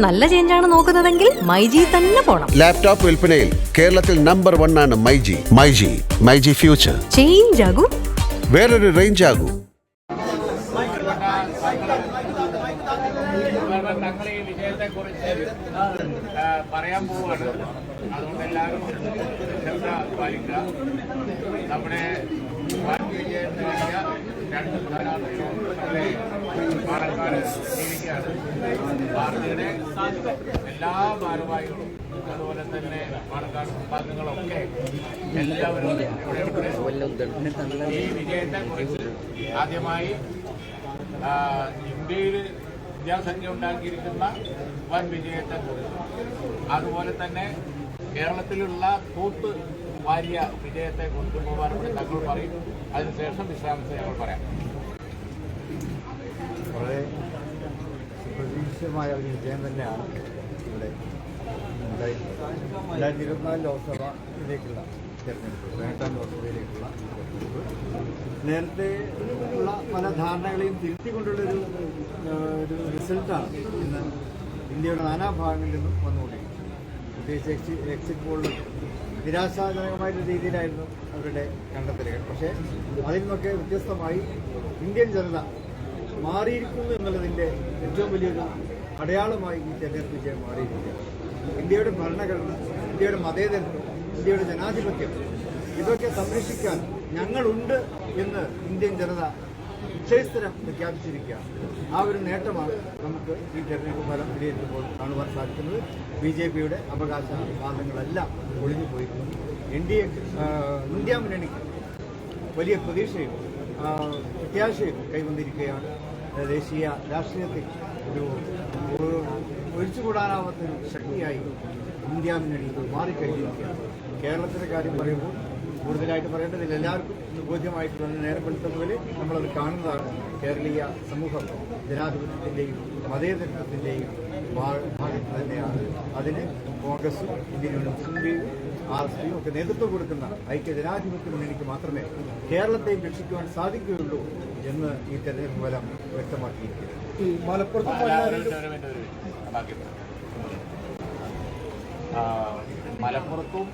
നല്ല ചേഞ്ചാണ് നോക്കുന്നതെങ്കിൽ മൈജി തന്നെ പോണം ലാപ്ടോപ്പ് വിൽപ്പനയിൽ കേരളത്തിൽ നമ്പർ വൺ ആണ് myG myG myG future change ആകും വേറൊരു റേഞ്ച് ആകൂ പറയാൻ പോവാണ് അതുകൊണ്ട് എല്ലാവരും ശ്രദ്ധ പാലിക്കുക നമ്മുടെ രണ്ട് സ്ഥാനാർത്ഥികളും പാർട്ടിയുടെ എല്ലാ ഭാരവാഹികളും അതുപോലെ തന്നെ പാലക്കാട് വിഭാഗങ്ങളൊക്കെ എല്ലാവരും ഈ വിജയത്തെ കുറിച്ച് ആദ്യമായി ഇന്ത്യയിൽ വിദ്യാസംഖ്യ ഉണ്ടാക്കിയിരിക്കുന്ന വൻ വിജയത്തെ കുറിച്ച് അതുപോലെ തന്നെ കേരളത്തിലുള്ള കൂത്ത് വാരിയ വിജയത്തെ കുറിച്ച് ബഹുമാനപ്പെട്ട തങ്ങൾ പറയും. അതിനുശേഷം വിശ്രാമത്തെ ഞങ്ങൾ പറയാം. വളരെ സുപ്രതീക്ഷിതമായ ഒരു വിജയം തന്നെയാണ് ഇവിടെ ഉണ്ടായിട്ടുള്ളത് രണ്ടായിരത്തി ഇരുപത്തിനാല് ലോക്സഭയിലേക്കുള്ള തിരഞ്ഞെടുപ്പ് പതിനെട്ടാം ലോക്സഭയിലേക്കുള്ള തിരഞ്ഞെടുപ്പ്. നേരത്തെ ഉള്ള പല ധാരണകളെയും തിരുത്തിക്കൊണ്ടുള്ളൊരു ഒരു റിസൾട്ടാണ് ഇന്ന് ഇന്ത്യയുടെ നാനാഭാഗങ്ങളിൽ നിന്നും വന്നുകൊണ്ടിരിക്കുന്നത്. പ്രത്യേകിച്ച് എക്സി എക്സിറ്റ് പോളിൽ നിരാശാജനകമായ ഒരു രീതിയിലായിരുന്നു അവരുടെ കണ്ടെത്തലുകൾ. പക്ഷേ അതിൽ നിന്നൊക്കെ വ്യത്യസ്തമായി ഇന്ത്യൻ ജനത മാറിയിരിക്കുന്നു എന്നുള്ളതിന്റെ ഏറ്റവും വലിയൊരു അടയാളമായി ഈ തെരഞ്ഞെടുപ്പ് വിജയം മാറിയിരിക്കുകയാണ് ഇന്ത്യയുടെ ഭരണഘടന ഇന്ത്യയുടെ മതേതരത്വം ഇന്ത്യയുടെ ജനാധിപത്യം ഇതൊക്കെ സംരക്ഷിക്കാൻ ഞങ്ങളുണ്ട് എന്ന് ഇന്ത്യൻ ജനത നിശ്ചയസ്ഥരം പ്രഖ്യാപിച്ചിരിക്കുകയാണ്. ആ ഒരു നേട്ടമാണ് നമുക്ക് ഈ തെരഞ്ഞെടുപ്പ് ഫലം വിലയിരുത്തുമ്പോൾ കാണുവാൻ സാധിക്കുന്നത്. ബി ജെ പിയുടെ അവകാശ വാദങ്ങളെല്ലാം ഒളിഞ്ഞു പോയിരിക്കുന്നു എൻ ഡി എ ഇന്ത്യ മുന്നണിക്ക് വലിയ പ്രതീക്ഷയും പ്രത്യാശയും കൈവന്നിരിക്കുകയാണ്. ദേശീയ രാഷ്ട്രീയത്തിൽ ഒരു ഒഴിച്ചുകൂടാനാവാത്തൊരു ശക്തിയായി ഇന്ത്യ മുന്നണി മാറിക്കഴിഞ്ഞിരിക്കുകയാണ്. കേരളത്തിലെ കാര്യം പറയുമ്പോൾ കൂടുതലായിട്ട് പറയേണ്ടതില്ല. എല്ലാവർക്കും ബോധ്യമായിട്ടുള്ള നേരം വെളുത്ത പോലെ നമ്മളത് കാണുന്നതാണ് കേരളീയ സമൂഹം. ജനാധിപത്യത്തിന്റെയും മതേതരത്വത്തിന്റെയും ഭാഗത്ത് തന്നെയാണ്. അതിന് കോൺഗ്രസും ഇന്ത്യൻ മുസ്ലിം ലീഗും ആർ എസ് പിയും ഒക്കെ നേതൃത്വം കൊടുക്കുന്ന ഐക്യ ജനാധിപത്യ മുന്നണിക്ക് മാത്രമേ കേരളത്തെയും രക്ഷിക്കുവാൻ സാധിക്കുകയുള്ളൂ എന്ന് ഈ തെരഞ്ഞെടുപ്പ് ഫലം വ്യക്തമാക്കിയിരിക്കുന്നു ഈ മലപ്പുറത്തും മലപ്പുറത്തും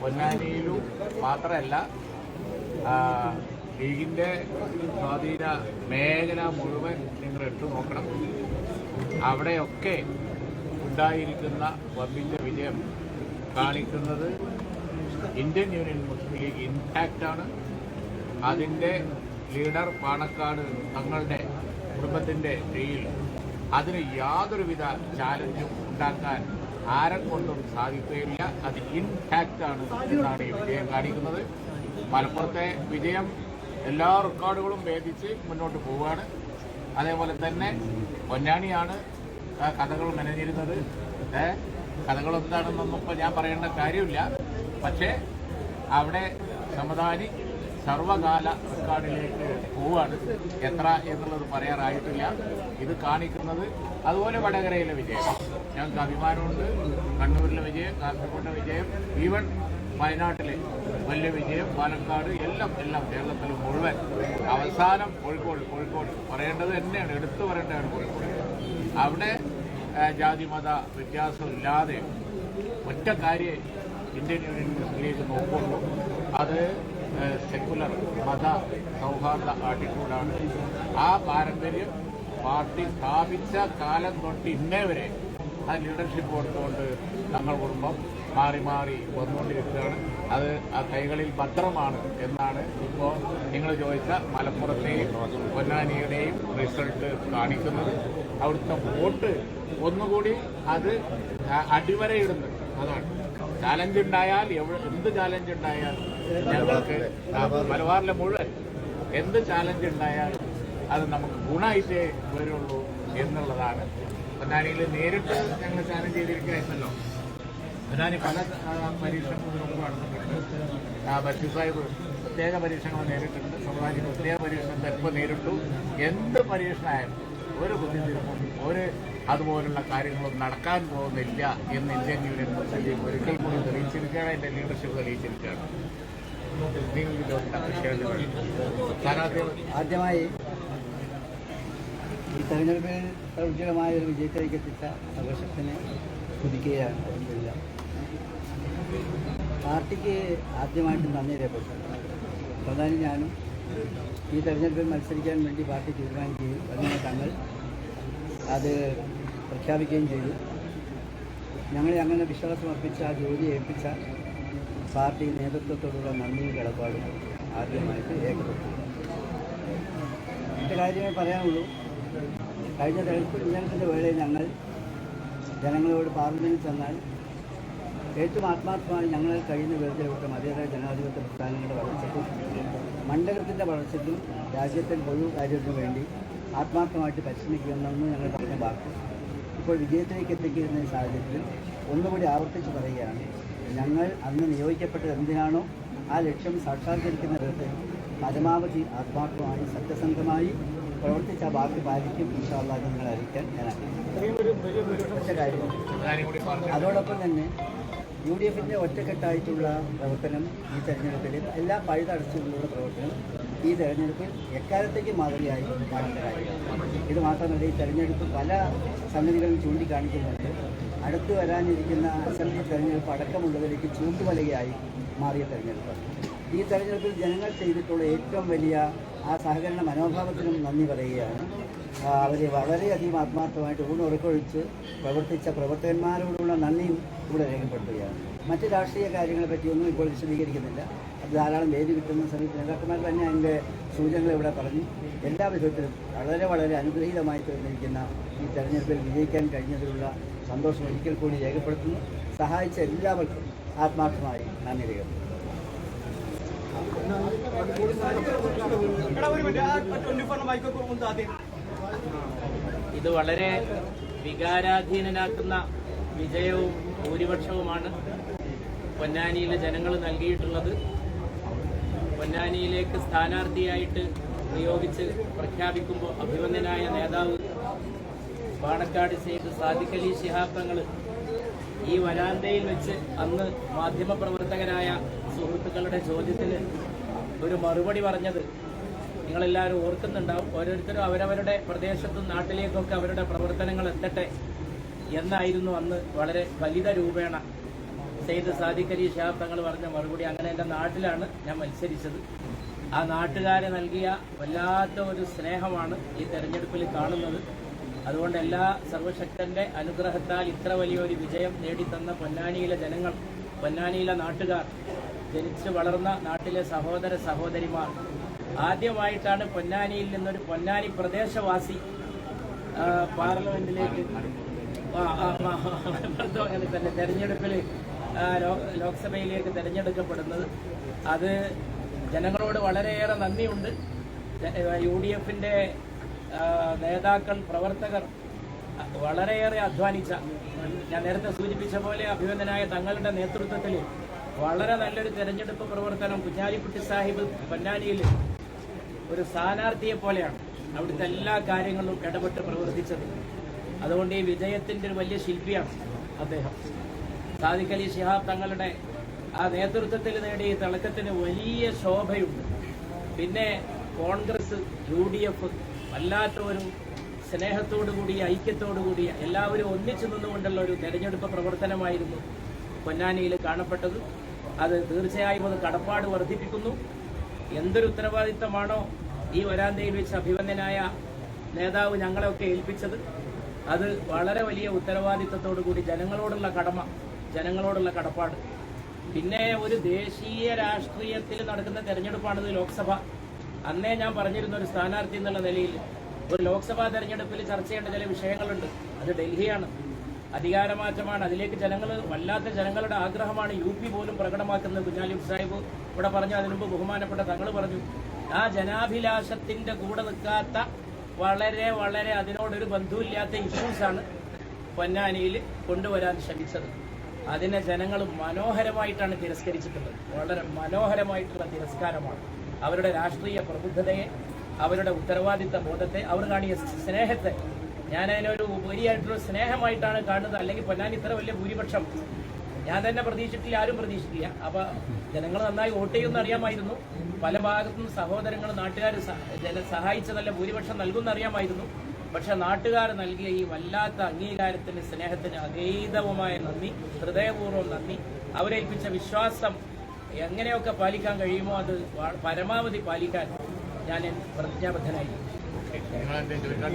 പൊന്നാനിയിലും മാത്രമല്ല ലീഗിന്റെ സ്വാധീന മേഖല മുഴുവൻ നിങ്ങൾ എടുത്തു നോക്കണം. അവിടെയൊക്കെ ഉണ്ടായിരിക്കുന്ന വമ്പിന്റെ വിജയം കാണിക്കുന്നത് Indian Union Muslim League intact ആണ്. അതിന്റെ ലീഡർ പാണക്കാട് തങ്ങളുടെ കുടുംബത്തിന്റെ കയ്യിൽ അതിന് യാതൊരുവിധ ചാലഞ്ചും ഉണ്ടാക്കാൻ ആരെ കൊണ്ടും സാധിക്കുകയില്ല. അത് ഇൻഫാക്റ്റ് ആണ് എന്നാണ് ഈ വിജയം കാണിക്കുന്നത്. മലപ്പുറത്തെ വിജയം എല്ലാ റെക്കോർഡുകളും ഭേദിച്ച് മുന്നോട്ട് പോവുകയാണ്. അതേപോലെ തന്നെ പൊന്നാണിയാണ് കഥകൾ മെനഞ്ഞിരുന്നത്. എന്താണെന്നൊന്നും ഇപ്പോൾ ഞാൻ പറയേണ്ട കാര്യമില്ല. പക്ഷേ അവിടെ സമദാനി സർവകാല റെക്കോർഡിലേക്ക് പോവുകയാണ് എത്ര എന്നുള്ളത് പറയാറായിട്ടില്ല. ഇത് കാണിക്കുന്നത് അതുപോലെ വടകരയിലെ വിജയം. ഞങ്ങൾക്ക് അഭിമാനമുണ്ട്. കണ്ണൂരിലെ വിജയം കാസർഗോഡിലെ വിജയം ഈവൻ വയനാട്ടിലെ വലിയ വിജയം പാലക്കാട് എല്ലാം എല്ലാം കേരളത്തിൽ മുഴുവൻ. അവസാനം കോഴിക്കോട് കോഴിക്കോട്. പറയേണ്ടത് തന്നെയാണ്. എടുത്തു പറയേണ്ടതാണ് കോഴിക്കോട്. അവിടെ ജാതിമത ജാതി മത വ്യത്യാസമില്ലാതെ ഒറ്റ കാര്യം ഇന്ത്യൻ യൂണിയൻ മുസ്ലിം ലീഗ് നോക്കുള്ളൂ അത് സെക്കുലർ മത സൗഹാർദ്ദ ആട്ടിറ്റ്യൂഡാണ്. ആ പാരമ്പര്യം പാർട്ടി സ്ഥാപിച്ച കാലം തൊട്ട് ഇന്നേ വരെ ആ ലീഡർഷിപ്പ് കൊടുത്തുകൊണ്ട് തങ്ങൾ കുടുംബം മാറി മാറി വന്നുകൊണ്ടിരിക്കുകയാണ്. അത് ആ കൈകളിൽ ഭദ്രമാണ് എന്നാണ് ഇപ്പോൾ നിങ്ങൾ ചോദിച്ച മലപ്പുറത്തെയും പൊന്നാനിയുടെയും റിസൾട്ട് കാണിക്കുന്നത്. അവിടുത്തെ വോട്ട് ഒന്നുകൂടി അത് അടിവരയിടുന്നുണ്ട് അതാണ്. ചാലഞ്ച് ഉണ്ടായാൽ എന്ത് ചാലഞ്ച് ഞങ്ങൾക്ക് മലബാറിലെ മുഴുവൻ എന്ത് ചാലഞ്ച് ഉണ്ടായാലും അത് നമുക്ക് ഗുണമായിട്ടേ വരുള്ളൂ എന്നുള്ളതാണ്. പൊന്നാനിയിൽ നേരിട്ട് ഞങ്ങൾ ചാലഞ്ച് ചെയ്തിരിക്കുകയായിരുന്നല്ലോ. പൊന്നാനി പല പരീക്ഷണങ്ങളും മുമ്പ് നടന്നിട്ടുണ്ട് സാഹിബ് പ്രത്യേക പരീക്ഷണങ്ങൾ നേരിട്ടിട്ടുണ്ട് സമുദായ പ്രത്യേക പരീക്ഷണം ഇപ്പോൾ നേരിട്ടു? എന്ത് പരീക്ഷണമായാലും ഒരു ബുദ്ധിമുട്ടും ഒരു അതുപോലുള്ള കാര്യങ്ങളൊന്നും നടക്കാൻ പോകുന്നില്ല എന്ന് ഇന്ത്യൻ യൂണിയൻ പ്രസിഡന്റ് ഒരിക്കൽ കൂടി തെളിയിച്ചിരിക്കുകയാണ്. എന്റെ ലീഡർഷിപ്പ് തെളിയിച്ചിരിക്കുകയാണ്. ആദ്യമായി ഈ തെരഞ്ഞെടുപ്പിൽ പ്രൗഢികമായ ഒരു വിജയത്തിലേക്ക് എത്തിച്ച ആഘോഷത്തിന് കുതിക്കുകയാണ് പാർട്ടിക്ക് ആദ്യമായിട്ട് നന്ദി രേഖപ്പെട്ടു പ്രധാനി ഞാനും ഈ തെരഞ്ഞെടുപ്പിൽ മത്സരിക്കാൻ വേണ്ടി പാർട്ടി തീരുമാനിക്കുകയും അതിനെ തങ്ങൾ അത് പ്രഖ്യാപിക്കുകയും ചെയ്തു. ഞങ്ങളെ അങ്ങനെ വിശ്വാസം അർപ്പിച്ച ആ ജോലി ഏൽപ്പിച്ച പാർട്ടി നേതൃത്വത്തോടുള്ള നന്ദിയും കിടപ്പാടും ആദ്യമായിട്ട് രേഖപ്പെടുത്തുക മറ്റു കാര്യമേ പറയാനുള്ളൂ. കഴിഞ്ഞ തെരഞ്ഞെടുപ്പ് തെരഞ്ഞെടുപ്പിന്റെ വേളയിൽ ഞങ്ങൾ ജനങ്ങളോട് പാർലമെന്റിൽ ചെന്നാൽ ഏറ്റവും ആത്മാർത്ഥമായി ഞങ്ങളാൽ കഴിയുന്ന വിധത്തിൽ ഒട്ടും അതേതായ ജനാധിപത്യ പ്രസ്ഥാനങ്ങളുടെ വളർച്ചയ്ക്കും മണ്ഡലത്തിന്റെ വളർച്ചയ്ക്കും രാജ്യത്തിന്റെ പൊതു കാര്യത്തിനു വേണ്ടി ആത്മാർത്ഥമായിട്ട് പരിശ്രമിക്കുമെന്നു ഞങ്ങൾ പറഞ്ഞ വാക്ക് ഇപ്പോൾ വിജയത്തിലേക്ക് എത്തിക്കുന്ന സാഹചര്യത്തിൽ ഒന്നുകൂടി ആവർത്തിച്ച് പറയുകയാണ്. ഞങ്ങൾ അന്ന് നിയോഗിക്കപ്പെട്ടത് എന്തിനാണോ ആ ലക്ഷ്യം സാക്ഷാത്കരിക്കുന്ന വിധത്തിൽ പരമാവധി ആത്മാർത്ഥമായി സത്യസന്ധമായി പ്രവർത്തിച്ച ആ വാക്ക് പാലിക്കും. ഇൻഷാള്ള നിങ്ങളെ അറിയിക്കാൻ ഞാൻ അതോടൊപ്പം തന്നെ യു ഡി എഫിന്റെ ഒറ്റക്കെട്ടായിട്ടുള്ള പ്രവർത്തനം ഈ തെരഞ്ഞെടുപ്പിൽ എല്ലാ പഴുതടച്ചുകൊണ്ടുള്ള പ്രവർത്തനം ഈ തെരഞ്ഞെടുപ്പിൽ എക്കാലത്തേക്ക് മാതൃകയായി കാണേണ്ട കാര്യമാണ് ഇത് മാത്രമല്ല ഈ തെരഞ്ഞെടുപ്പ് പല സംഗതികളും ചൂണ്ടിക്കാണിക്കുന്നുണ്ട്. അടുത്ത് വരാനിരിക്കുന്ന അസംബ്ലി തെരഞ്ഞെടുപ്പ് അടക്കമുള്ളതിലേക്ക് ചൂണ്ടുവലകയായി മാറിയ തെരഞ്ഞെടുപ്പ് ഈ തെരഞ്ഞെടുപ്പിൽ ജനങ്ങൾ ചെയ്തിട്ടുള്ള ഏറ്റവും വലിയ ആ സഹകരണ മനോഭാവത്തിനും നന്ദി പറയുകയാണ്. അവർ വളരെയധികം ആത്മാർത്ഥമായിട്ട് ഊണുറക്കൊഴിച്ച് പ്രവർത്തിച്ച പ്രവർത്തകന്മാരോടുള്ള നന്ദിയും ഇവിടെ രേഖപ്പെടുത്തുകയാണ്. മറ്റ് രാഷ്ട്രീയ കാര്യങ്ങളെ പറ്റിയൊന്നും ഇപ്പോൾ വിശദീകരിക്കുന്നില്ല. അത് ധാരാളം വേദി കിട്ടുന്ന സമയത്ത് നേതാക്കന്മാർ തന്നെ അതിന്റെ സൂചനകൾ ഇവിടെ പറഞ്ഞു. എല്ലാ വിധത്തിലും വളരെ വളരെ അനുഗ്രഹീതമായി തീർന്നിരിക്കുന്ന ഈ തെരഞ്ഞെടുപ്പിൽ വിജയിക്കാൻ കഴിഞ്ഞതിലുള്ള സന്തോഷം ഒരിക്കൽ കൂടി രേഖപ്പെടുത്തുന്നു. സഹായിച്ച എല്ലാവർക്കും ആത്മാർത്ഥമായി നന്ദി രേഖപ്പെടുത്തുന്നു. ഇത് വളരെ വികാരാധീനനാക്കുന്ന വിജയവും ഭൂരിപക്ഷവുമാണ്. പൊന്നാനിയിലെ ജനങ്ങൾ നൽകിയിട്ടുള്ളത് പൊന്നാനിയിലേക്ക് സ്ഥാനാർത്ഥിയായിട്ട് നിയോഗിച്ച് പ്രഖ്യാപിക്കുമ്പോൾ അഭിമന്യനായ നേതാവ് പാണക്കാട് സെയ്ദ് സാദിഖ് അലി ശിഹാബ് ഈ വരാന്തയിൽ വെച്ച് അന്ന് മാധ്യമപ്രവർത്തകരായ സുഹൃത്തുക്കളുടെ ചോദ്യത്തിന് ഒരു മറുപടി പറഞ്ഞത് നിങ്ങളെല്ലാവരും ഓർക്കുന്നുണ്ടാവും. ഓരോരുത്തരും അവരവരുടെ പ്രദേശത്തും നാട്ടിലേക്കൊക്കെ അവരുടെ പ്രവർത്തനങ്ങൾ എത്തട്ടെ എന്നായിരുന്നു അന്ന് വളരെ ഫലിത രൂപേണ സെയ്ദ് സാദിഖ് അലി ഷാബ് തങ്ങൾ പറഞ്ഞ മറുപടി അങ്ങനെ എന്റെ നാട്ടിലാണ് ഞാൻ മത്സരിച്ചത് ആ നാട്ടുകാരെ നൽകിയ വല്ലാത്ത ഒരു സ്നേഹമാണ് ഈ തെരഞ്ഞെടുപ്പിൽ കാണുന്നത് അതുകൊണ്ട് എല്ലാ സർവശക്തന്റെ അനുഗ്രഹത്താൽ ഇത്ര വലിയൊരു വിജയം നേടിത്തന്ന പൊന്നാനിയിലെ ജനങ്ങൾ പൊന്നാനിയിലെ നാട്ടുകാർ ജനിച്ചു വളർന്ന നാട്ടിലെ സഹോദര സഹോദരിമാർ ആദ്യമായിട്ടാണ് പൊന്നാനിയിൽ നിന്നൊരു പൊന്നാനി പ്രദേശവാസി പാർലമെന്റിലേക്ക് അങ്ങനെ തന്നെ തെരഞ്ഞെടുപ്പിൽ ലോക്സഭയിലേക്ക് തിരഞ്ഞെടുക്കപ്പെടുന്നത്. അത് ജനങ്ങളോട് വളരെയേറെ നന്ദിയുണ്ട്. യു ഡി എഫിന്റെ നേതാക്കൾ പ്രവർത്തകർ വളരെയേറെ അധ്വാനിച്ച ഞാൻ നേരത്തെ സൂചിപ്പിച്ച പോലെ അഭിനന്ദനായ തങ്ങളുടെ നേതൃത്വത്തിൽ വളരെ നല്ലൊരു തെരഞ്ഞെടുപ്പ് പ്രവർത്തനം കുഞ്ഞാലിക്കുട്ടി സാഹിബ് പൊന്നാനിയിൽ ഒരു സ്ഥാനാർത്ഥിയെ പോലെയാണ് അവിടുത്തെ എല്ലാ കാര്യങ്ങളും ഇടപെട്ട് പ്രവർത്തിച്ചത്. അതുകൊണ്ട് ഈ വിജയത്തിന്റെ ഒരു വലിയ ശില്പിയാണ് അദ്ദേഹം. സാദിഖ് ശിഹാബ് തങ്ങളുടെ ആ നേതൃത്വത്തിൽ നേടിയ തിളക്കത്തിന് വലിയ ശോഭയുണ്ട്. പിന്നെ കോൺഗ്രസ് യു ഡി എഫ് വല്ലാത്ത ഒരു സ്നേഹത്തോടുകൂടിയ ഐക്യത്തോടു കൂടിയ എല്ലാവരും ഒന്നിച്ചു നിന്നുകൊണ്ടുള്ള ഒരു തെരഞ്ഞെടുപ്പ് പ്രവർത്തനമായിരുന്നു പൊന്നാനിയിൽ കാണപ്പെട്ടത്. അത് തീർച്ചയായും അത് കടപ്പാട് വർദ്ധിപ്പിക്കുന്നു. എന്തൊരു ഉത്തരവാദിത്തമാണോ ഈ വരാന്തയിൽ വെച്ച് അഭിവന്ദനായ നേതാവ് ഞങ്ങളെയൊക്കെ ഏൽപ്പിച്ചത്. അത് വളരെ വലിയ ഉത്തരവാദിത്തത്തോടു കൂടി ജനങ്ങളോടുള്ള കടമ ജനങ്ങളോടുള്ള കടപ്പാട്. പിന്നെ ഒരു ദേശീയ രാഷ്ട്രീയത്തിൽ നടക്കുന്ന തെരഞ്ഞെടുപ്പാണിത് ലോക്സഭ. അന്നേ ഞാൻ പറഞ്ഞിരുന്ന ഒരു സ്ഥാനാർത്ഥി എന്നുള്ള നിലയിൽ ഒരു ലോക്സഭാ തെരഞ്ഞെടുപ്പിൽ ചർച്ച ചെയ്യേണ്ട ചില വിഷയങ്ങളുണ്ട്. അത് ഡൽഹിയാണ്. അധികാരമാറ്റമാണ്. അതിലേക്ക് ജനങ്ങൾ വല്ലാത്ത ജനങ്ങളുടെ ആഗ്രഹമാണ് യു പി പോലും പ്രകടമാക്കുന്നത്. കുഞ്ഞാലി സാഹിബ് ഇവിടെ പറഞ്ഞു അതിനു മുമ്പ് ബഹുമാനപ്പെട്ട തങ്ങൾ പറഞ്ഞു ആ ജനാഭിലാഷത്തിന്റെ കൂടെ നിൽക്കാത്ത വളരെ വളരെ അതിനോടൊരു ബന്ധമില്ലാത്ത ഇഷ്യൂസാണ് പൊന്നാനിയിൽ കൊണ്ടുവരാൻ ശ്രമിച്ചത്. അതിനെ ജനങ്ങൾ മനോഹരമായിട്ടാണ് തിരസ്കരിച്ചിട്ടുള്ളത്. വളരെ മനോഹരമായിട്ടുള്ള തിരസ്കാരമാണ്. അവരുടെ രാഷ്ട്രീയ പ്രബുദ്ധതയെ അവരുടെ ഉത്തരവാദിത്ത ബോധത്തെ അവർ കാണിയ സ്നേഹത്തെ. ഞാൻ അതിനൊരു ഉപരിയായിട്ടുള്ള സ്നേഹമായിട്ടാണ് കാണുന്നത്. അല്ലെങ്കിൽ ഞാൻ ഇത്ര വലിയ ഭൂരിപക്ഷം. ഞാൻ തന്നെ പ്രതീക്ഷിച്ചിട്ടില്ല ആരും പ്രതീക്ഷിക്കില്ല അപ്പൊ ജനങ്ങൾ നന്നായി വോട്ട് ചെയ്യുമെന്ന് അറിയാമായിരുന്നു. പല ഭാഗത്തും സഹോദരങ്ങൾ നാട്ടുകാർ സഹായിച്ച നല്ല ഭൂരിപക്ഷം നൽകുമെന്ന് അറിയാമായിരുന്നു. പക്ഷെ നാട്ടുകാർ നൽകിയ ഈ വല്ലാത്ത അംഗീകാരത്തിന് സ്നേഹത്തിന് അഗൈതവുമായ നന്ദി ഹൃദയപൂർവം നന്ദി. അവരേൽപ്പിച്ച വിശ്വാസം എങ്ങനെയൊക്കെ പാലിക്കാൻ കഴിയുമോ അത് പരമാവധി പാലിക്കാൻ ഞാൻ പ്രതിജ്ഞാബദ്ധനായി.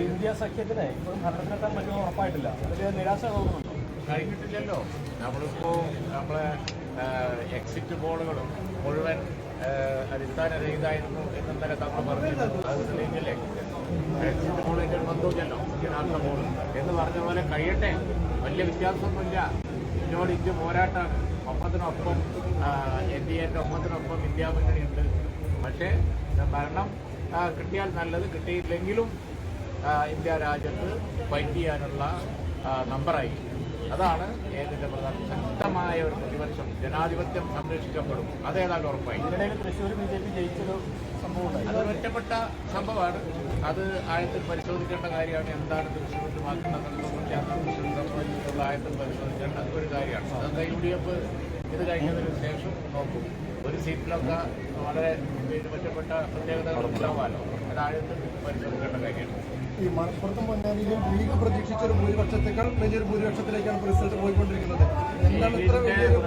ഇന്ത്യ സഖ്യത്തിന് ഇപ്പോഴും ഭരണത്തിനെത്താൻ പറ്റുമോ ഉറപ്പായിട്ടില്ല. അതിൽ നിരാശ തോന്നുന്നുണ്ടോ? കഴിഞ്ഞിട്ടില്ലല്ലോ. നമ്മളിപ്പോ നമ്മളെ എക്സിറ്റ് പോളുകളും മുഴുവൻ ആ, എന്നും തന്നെ തങ്ങൾ പറഞ്ഞിരുന്നു അത് തെളിയിക്കില്ലേ? പോളിന്റെ ഒരു ബന്ധവുമില്ലല്ലോ പോൾ എന്ന് പറഞ്ഞ പോലെ കഴിയട്ടെ വലിയ വ്യത്യാസമൊന്നുമില്ല ഇതിനോട് ഇന്ത്യ പോരാട്ടമാണ് ഒപ്പത്തിനൊപ്പം എൻ ഡി എന്റെ ഒപ്പത്തിനൊപ്പം ഇന്ത്യ മുന്നണിയുണ്ട് പക്ഷേ ഭരണം കിട്ടിയാൽ നല്ലത് കിട്ടിയില്ലെങ്കിലും ഇന്ത്യ രാജ്യത്ത് ഫൈറ്റ് ചെയ്യാനുള്ള നമ്പറായി അതാണ് ഏതിന്റെ പ്രധാന ശക്തമായ ഒരു പ്രതിപക്ഷം ജനാധിപത്യം സംരക്ഷിക്കപ്പെടും അതേതാണ്ട് ഉറപ്പായി ഇതിനിടയിൽ തൃശ്ശൂർ ബി ജെ പി ജയിച്ചൊരു സംഭവം അത് ഒറ്റപ്പെട്ട സംഭവമാണ് അത് ആയത്തിൽ പരിശോധിക്കേണ്ട കാര്യമാണ്. എന്താണ് തൃശ്ശൂർ സംബന്ധിച്ചുള്ള ആയത്തിൽ പരിശോധിക്കേണ്ട ഒരു കാര്യമാണ്. അതൊക്കെ യു ഡി എഫ് ഇത് കഴിഞ്ഞതിന് ശേഷം നോക്കും. ഒരു സീറ്റിലൊക്കെ വളരെ പിന്നെ ഒറ്റപ്പെട്ട പ്രത്യേകതകൾ ഉണ്ടാവാമല്ലോ അത് ആഴത്തിൽ പരിശോധിക്കേണ്ട കാര്യമാണ്. ഈ മലപ്പുറത്തും പൊന്നാനിയിലും ലീഗ് പ്രതീക്ഷിച്ച ഒരു ഭൂരിപക്ഷത്തേക്കാൾ വലിയൊരു ഭൂരിപക്ഷത്തിലേക്കാണ് റിസൾട്ട് പോയിക്കൊണ്ടിരിക്കുന്നത്. എന്താണ് ഇത്ര വലിയൊരു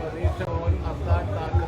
പ്രതീക്ഷ പോലും അസ്ഥാനത്താക്കുന്ന സ്നേഹം